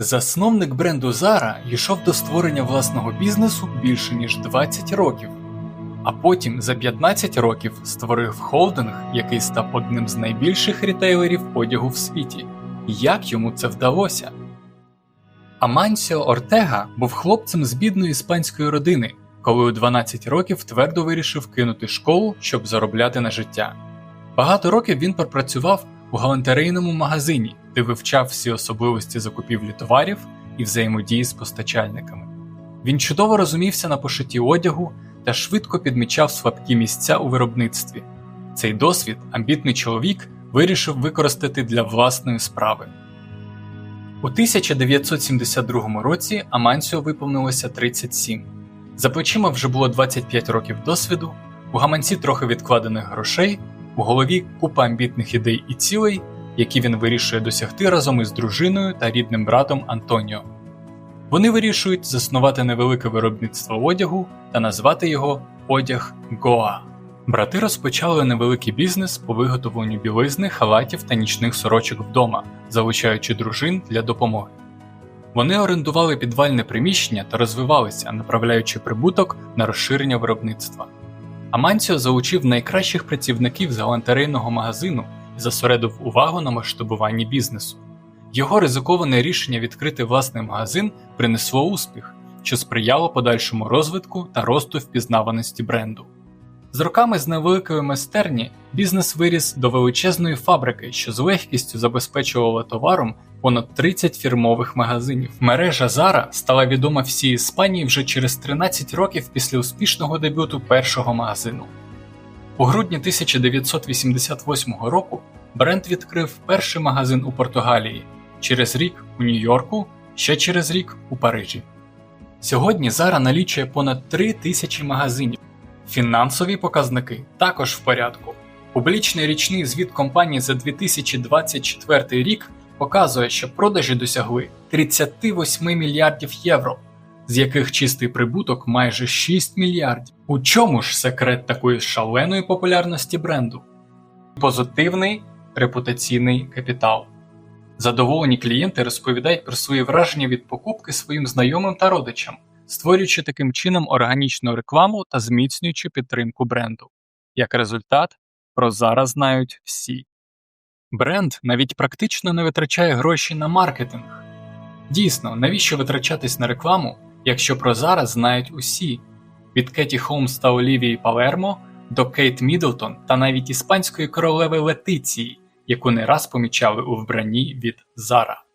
Засновник бренду Zara йшов до створення власного бізнесу більше ніж 20 років, а потім за 15 років створив холдинг, який став одним з найбільших рітейлерів одягу в світі. Як йому це вдалося? Амансіо Ортега був хлопцем з бідної іспанської родини, коли у 12 років твердо вирішив кинути школу, щоб заробляти на життя. Багато років він пропрацював у галантерейному магазині, де вивчав всі особливості закупівлі товарів і взаємодії з постачальниками. Він чудово розумівся на пошитті одягу та швидко підмічав слабкі місця у виробництві. Цей досвід амбітний чоловік вирішив використати для власної справи. У 1972 році Амансіо виповнилося 37. За плечима вже було 25 років досвіду, у гаманці трохи відкладених грошей, у голові купа амбітних ідей і цілей, які він вирішує досягти разом із дружиною та рідним братом Антоніо. Вони вирішують заснувати невелике виробництво одягу та назвати його Одяг Гоа. Брати розпочали невеликий бізнес по виготовленню білизни, халатів та нічних сорочок вдома, залучаючи дружин для допомоги. Вони орендували підвальне приміщення та розвивалися, направляючи прибуток на розширення виробництва. Амансіо залучив найкращих працівників з галантерейного магазину і зосередив увагу на масштабуванні бізнесу. Його ризиковане рішення відкрити власний магазин принесло успіх, що сприяло подальшому розвитку та росту впізнаваності бренду. З роками з невеликої майстерні бізнес виріс до величезної фабрики, що з легкістю забезпечувала товаром понад 30 фірмових магазинів. Мережа Zara стала відома всій Іспанії вже через 13 років після успішного дебюту першого магазину. У грудні 1988 року бренд відкрив перший магазин у Португалії, через рік у Нью-Йорку, ще через рік у Парижі. Сьогодні Zara налічує понад 3 тисячі магазинів. Фінансові показники також в порядку. Публічний річний звіт компанії за 2024 рік показує, що продажі досягли 38 мільярдів євро, з яких чистий прибуток майже 6 мільярдів. У чому ж секрет такої шаленої популярності бренду? Позитивний репутаційний капітал. Задоволені клієнти розповідають про свої враження від покупки своїм знайомим та родичам, створюючи таким чином органічну рекламу та зміцнюючи підтримку бренду. Як результат, про зараз знають всі. Бренд навіть практично не витрачає гроші на маркетинг. Дійсно, навіщо витрачатись на рекламу, якщо про зараз знають усі від Кеті Холмс та Олівії Палермо до Кейт Міддлтон та навіть іспанської королеви Летиції, яку не раз помічали у вбранні від Zara.